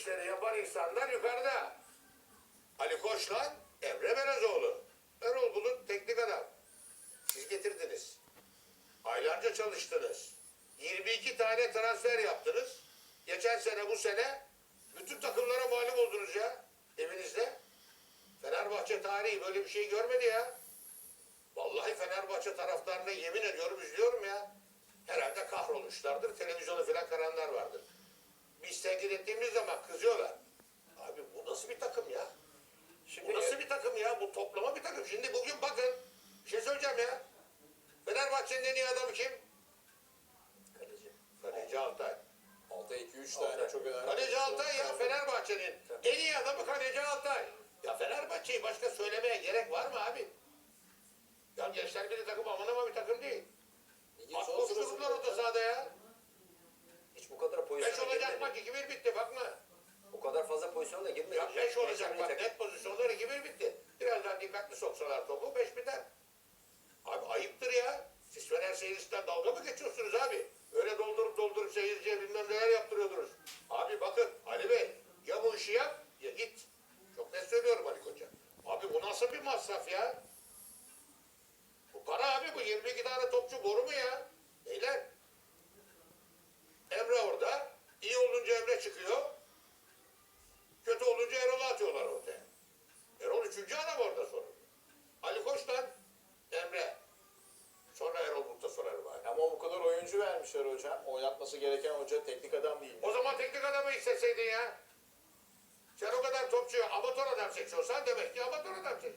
işleri yapan insanlar yukarıda. Ali Koç'la Emre Belezoğlu. Erol Bulut teknik adam. Siz getirdiniz. Aylarca çalıştınız. 22 tane transfer yaptınız. Geçen sene bu sene bütün takımlara mağlup oldunuz ya evinizde. Fenerbahçe tarihi böyle bir şey görmedi ya. Vallahi Fenerbahçe taraftarına yemin ediyorum üzülüyorum ya. Herhalde kahrolmuşlardır. Televizyona falan karanlar vardır. Ettiğimiz zaman kızıyorlar. Abi bu nasıl bir takım ya? Şimdi Bu nasıl bir takım ya? Bu toplama bir takım. Şimdi bugün bakın. Bir şey söyleyeceğim ya. Fenerbahçe'nin en iyi adamı kim? kaleci. Kaleci Altay. Altay 2-3 Altay. tane çok önemli. Kaleci Altay ya Fenerbahçe'nin. En iyi adamı Kaleci Altay. Ya Fenerbahçe'yi başka söylemeye gerek var mı abi? Ya gençler bir takım aman ama bir takım değil. Maç 2-1 bitti bakma. Bu kadar fazla pozisyona da girmedi. Ya 5 olacak bak net pozisyonlar 2-1 bitti. Birazdan dikkatli soksalar topu 5 biter. Abi ayıptır ya. Siz Fener seyircisinden dalga mı geçiyorsunuz abi? Öyle doldurup doldurup seyirciye bilmem neler yaptırıyordunuz. Abi bakın Ali Bey ya bu işi yap ya git. Çok net söylüyorum Ali Koç'a. Abi bu nasıl bir masraf ya? Bu para abi bu 22 tane topçu boru mu ya? Beyler. Emre orada. İyi olunca Emre çıkıyor. Kötü olunca Erol'u atıyorlar ortaya. Erol üçüncü adam orada sonra. Ali Koç'tan Emre. Sonra Erol Bulut'a sorarım abi. Ama bu kadar oyuncu vermişler hocam. Oynatması gereken hoca teknik adam değil. O zaman teknik adamı isteseydin ya. Sen o kadar topçuyu amatör adam seçiyorsan demek ki amatör adam seç.